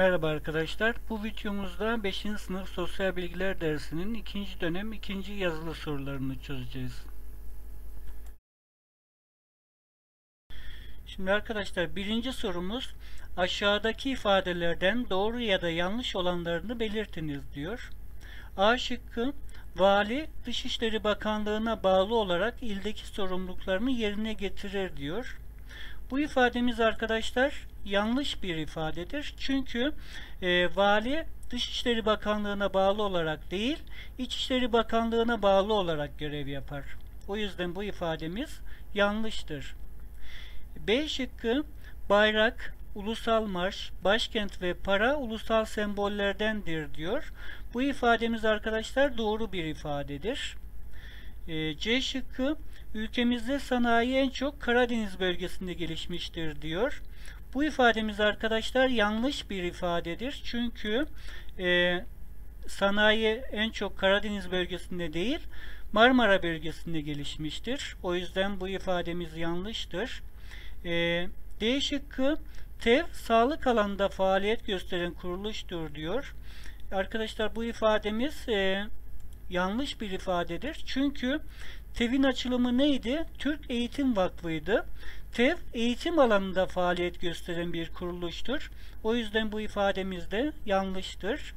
Merhaba arkadaşlar. Bu videomuzda 5. sınıf sosyal bilgiler dersinin 2. dönem 2. yazılı sorularını çözeceğiz. Şimdi arkadaşlar birinci sorumuz aşağıdaki ifadelerden doğru ya da yanlış olanlarını belirtiniz diyor. A şıkkı Vali Dışişleri Bakanlığı'na bağlı olarak ildeki sorumluluklarını yerine getirir diyor. Bu ifademiz arkadaşlar yanlış bir ifadedir. Çünkü e, vali Dışişleri Bakanlığı'na bağlı olarak değil, İçişleri Bakanlığı'na bağlı olarak görev yapar. O yüzden bu ifademiz yanlıştır. B şıkkı bayrak, ulusal marş, başkent ve para ulusal sembollerdendir diyor. Bu ifademiz arkadaşlar doğru bir ifadedir. E, C şıkkı ülkemizde sanayi en çok Karadeniz bölgesinde gelişmiştir diyor. Bu ifademiz arkadaşlar yanlış bir ifadedir. Çünkü e, sanayi en çok Karadeniz bölgesinde değil Marmara bölgesinde gelişmiştir. O yüzden bu ifademiz yanlıştır. E, D şıkkı TEV sağlık alanında faaliyet gösteren kuruluştur diyor. Arkadaşlar bu ifademiz e, yanlış bir ifadedir. Çünkü TEV'in açılımı neydi? Türk Eğitim Vakfı'ydı. TEV eğitim alanında faaliyet gösteren bir kuruluştur. O yüzden bu ifademiz de yanlıştır.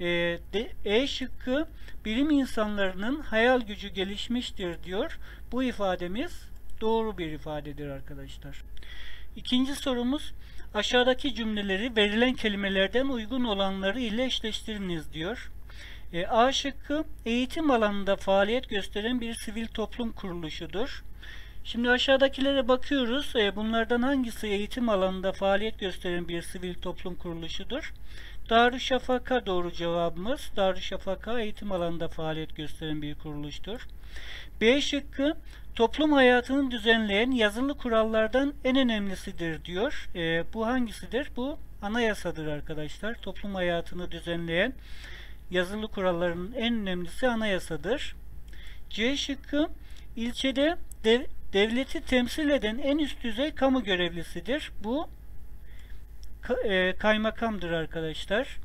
E, de, e şıkkı bilim insanlarının hayal gücü gelişmiştir diyor. Bu ifademiz doğru bir ifadedir arkadaşlar. İkinci sorumuz aşağıdaki cümleleri verilen kelimelerden uygun olanları ile eşleştiriniz diyor. E, A şıkkı eğitim alanında faaliyet gösteren bir sivil toplum kuruluşudur. Şimdi aşağıdakilere bakıyoruz. E, bunlardan hangisi eğitim alanında faaliyet gösteren bir sivil toplum kuruluşudur? Darüşşafaka doğru cevabımız. Darüşşafaka eğitim alanında faaliyet gösteren bir kuruluştur. B şıkkı toplum hayatını düzenleyen yazılı kurallardan en önemlisidir diyor. E, bu hangisidir? Bu anayasadır arkadaşlar. Toplum hayatını düzenleyen yazılı kuralların en önemlisi anayasadır. C şıkkı ilçede dev, devleti temsil eden en üst düzey kamu görevlisidir. Bu e, kaymakamdır arkadaşlar.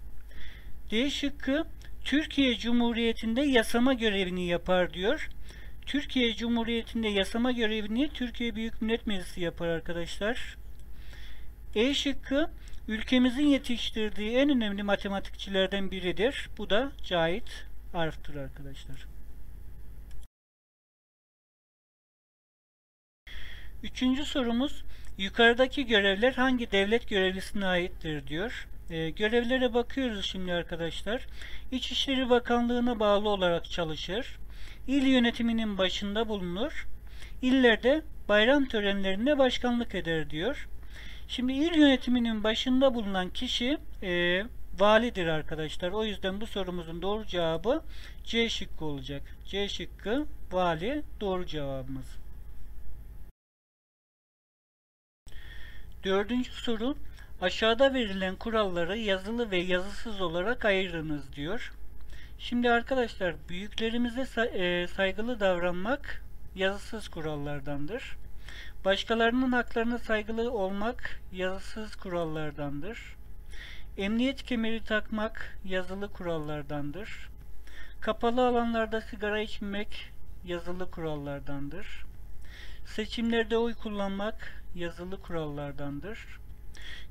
D şıkkı Türkiye Cumhuriyeti'nde yasama görevini yapar diyor. Türkiye Cumhuriyeti'nde yasama görevini Türkiye Büyük Millet Meclisi yapar arkadaşlar. E şıkkı ülkemizin yetiştirdiği en önemli matematikçilerden biridir. Bu da Cahit Arf'tır arkadaşlar. Üçüncü sorumuz yukarıdaki görevler hangi devlet görevlisine aittir diyor. E, görevlere bakıyoruz şimdi arkadaşlar. İçişleri Bakanlığı'na bağlı olarak çalışır. İl yönetiminin başında bulunur. İllerde bayram törenlerine başkanlık eder diyor. Şimdi il yönetiminin başında bulunan kişi e, validir arkadaşlar. O yüzden bu sorumuzun doğru cevabı C şıkkı olacak. C şıkkı vali doğru cevabımız. Dördüncü soru aşağıda verilen kuralları yazılı ve yazısız olarak ayırınız diyor. Şimdi arkadaşlar büyüklerimize saygılı davranmak yazısız kurallardandır. Başkalarının haklarına saygılı olmak yazısız kurallardandır. Emniyet kemeri takmak yazılı kurallardandır. Kapalı alanlarda sigara içmek yazılı kurallardandır. Seçimlerde oy kullanmak yazılı kurallardandır.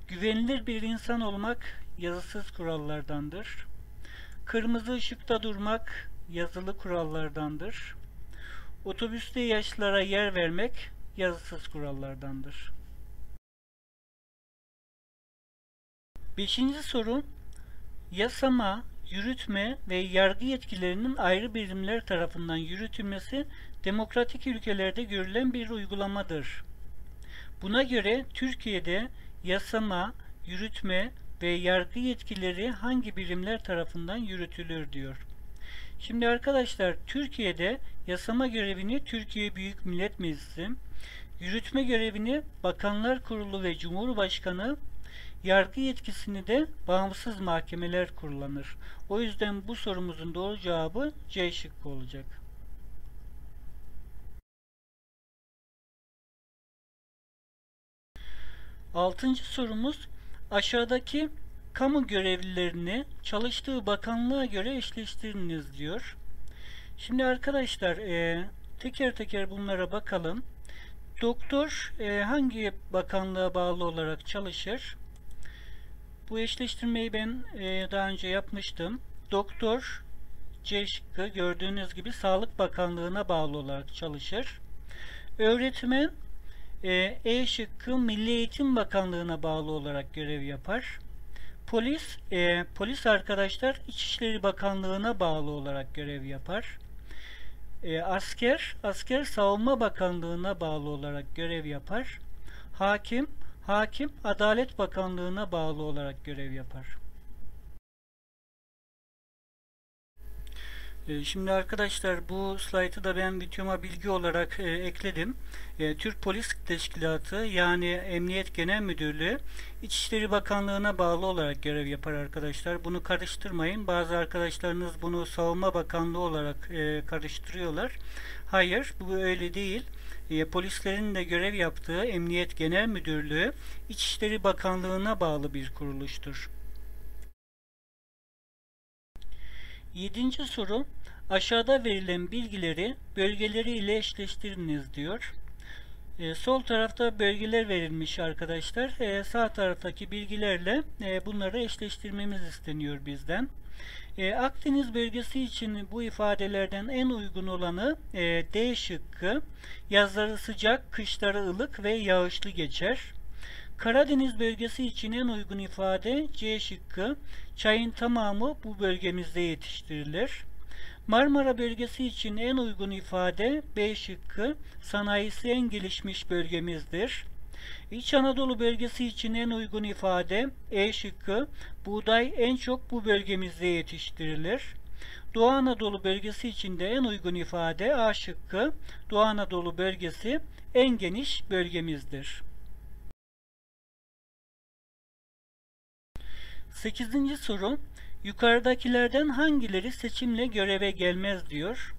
Güvenilir bir insan olmak yazısız kurallardandır. Kırmızı ışıkta durmak yazılı kurallardandır. Otobüste yaşlılara yer vermek yazısız kurallardandır. Beşinci soru Yasama, yürütme ve yargı yetkilerinin ayrı birimler tarafından yürütülmesi demokratik ülkelerde görülen bir uygulamadır. Buna göre Türkiye'de yasama, yürütme ve yargı yetkileri hangi birimler tarafından yürütülür diyor. Şimdi arkadaşlar Türkiye'de yasama görevini Türkiye Büyük Millet Meclisi, yürütme görevini Bakanlar Kurulu ve Cumhurbaşkanı, yargı yetkisini de bağımsız mahkemeler kullanır. O yüzden bu sorumuzun doğru cevabı C şıkkı olacak. Altıncı sorumuz aşağıdaki kamu görevlilerini çalıştığı bakanlığa göre eşleştiriniz diyor. Şimdi arkadaşlar e, teker teker bunlara bakalım. Doktor e, hangi bakanlığa bağlı olarak çalışır? Bu eşleştirmeyi ben e, daha önce yapmıştım. Doktor C şıkkı gördüğünüz gibi Sağlık Bakanlığı'na bağlı olarak çalışır. Öğretmen e, e şıkkı Milli Eğitim Bakanlığı'na bağlı olarak görev yapar. Polis, e, polis arkadaşlar İçişleri Bakanlığı'na bağlı olarak görev yapar. E, asker, asker Savunma Bakanlığı'na bağlı olarak görev yapar. Hakim, hakim Adalet Bakanlığı'na bağlı olarak görev yapar. Şimdi arkadaşlar bu slaytı da ben videoma bilgi olarak e, ekledim. E, Türk Polis Teşkilatı yani Emniyet Genel Müdürlüğü İçişleri Bakanlığı'na bağlı olarak görev yapar arkadaşlar. Bunu karıştırmayın. Bazı arkadaşlarınız bunu Savunma Bakanlığı olarak e, karıştırıyorlar. Hayır bu öyle değil. E, polislerin de görev yaptığı Emniyet Genel Müdürlüğü İçişleri Bakanlığı'na bağlı bir kuruluştur. Yedinci soru aşağıda verilen bilgileri bölgeleri ile eşleştiriniz diyor. E, sol tarafta bölgeler verilmiş arkadaşlar. E, sağ taraftaki bilgilerle e, bunları eşleştirmemiz isteniyor bizden. E, Akdeniz bölgesi için bu ifadelerden en uygun olanı e, D şıkkı. Yazları sıcak, kışları ılık ve yağışlı geçer. Karadeniz bölgesi için en uygun ifade C şıkkı. Çayın tamamı bu bölgemizde yetiştirilir. Marmara bölgesi için en uygun ifade B şıkkı. Sanayisi en gelişmiş bölgemizdir. İç Anadolu bölgesi için en uygun ifade E şıkkı. Buğday en çok bu bölgemizde yetiştirilir. Doğu Anadolu bölgesi için de en uygun ifade A şıkkı. Doğu Anadolu bölgesi en geniş bölgemizdir. 8. soru Yukarıdakilerden hangileri seçimle göreve gelmez diyor.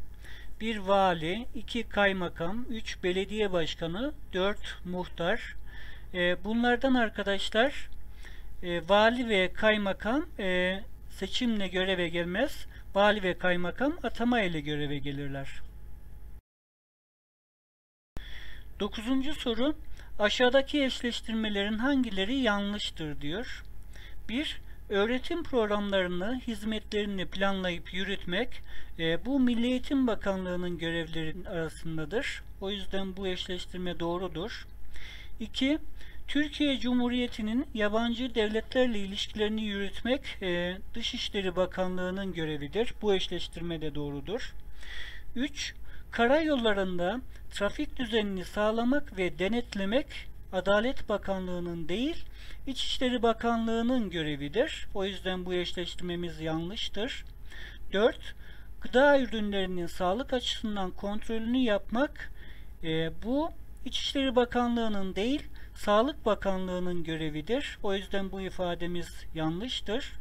1 vali, 2 kaymakam, 3 belediye başkanı, 4 muhtar. E, bunlardan arkadaşlar e, vali ve kaymakam e, seçimle göreve gelmez. Vali ve kaymakam atama ile göreve gelirler. Dokuzuncu soru aşağıdaki eşleştirmelerin hangileri yanlıştır diyor. 1. Öğretim programlarını, hizmetlerini planlayıp yürütmek e, bu Milli Eğitim Bakanlığı'nın görevlerinin arasındadır. O yüzden bu eşleştirme doğrudur. 2. Türkiye Cumhuriyeti'nin yabancı devletlerle ilişkilerini yürütmek e, Dışişleri Bakanlığı'nın görevidir. Bu eşleştirme de doğrudur. 3. Karayollarında trafik düzenini sağlamak ve denetlemek Adalet Bakanlığı'nın değil, İçişleri Bakanlığı'nın görevidir. O yüzden bu eşleştirmemiz yanlıştır. 4. Gıda ürünlerinin sağlık açısından kontrolünü yapmak e, bu İçişleri Bakanlığı'nın değil, Sağlık Bakanlığı'nın görevidir. O yüzden bu ifademiz yanlıştır.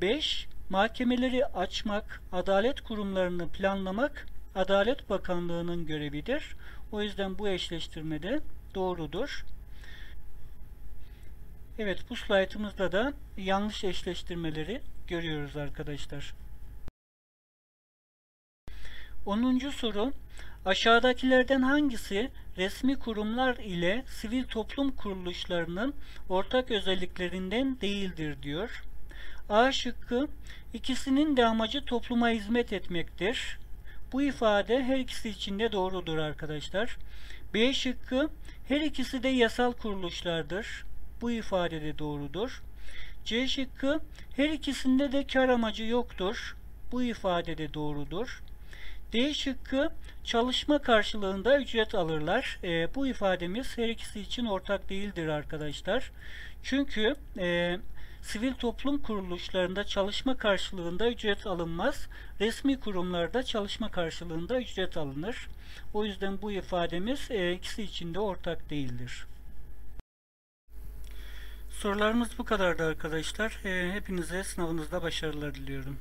5. E, mahkemeleri açmak, adalet kurumlarını planlamak Adalet Bakanlığı'nın görevidir. O yüzden bu eşleştirmede doğrudur. Evet bu slaytımızda da yanlış eşleştirmeleri görüyoruz arkadaşlar. 10. soru Aşağıdakilerden hangisi resmi kurumlar ile sivil toplum kuruluşlarının ortak özelliklerinden değildir diyor. A şıkkı ikisinin de amacı topluma hizmet etmektir. Bu ifade her ikisi için de doğrudur arkadaşlar. B şıkkı her ikisi de yasal kuruluşlardır. Bu ifade de doğrudur. C şıkkı her ikisinde de kar amacı yoktur. Bu ifade de doğrudur. D şıkkı çalışma karşılığında ücret alırlar. E, bu ifademiz her ikisi için ortak değildir arkadaşlar. Çünkü e, sivil toplum kuruluşlarında çalışma karşılığında ücret alınmaz. Resmi kurumlarda çalışma karşılığında ücret alınır. O yüzden bu ifademiz e, ikisi için de ortak değildir. Sorularımız bu kadardı arkadaşlar. E, hepinize sınavınızda başarılar diliyorum.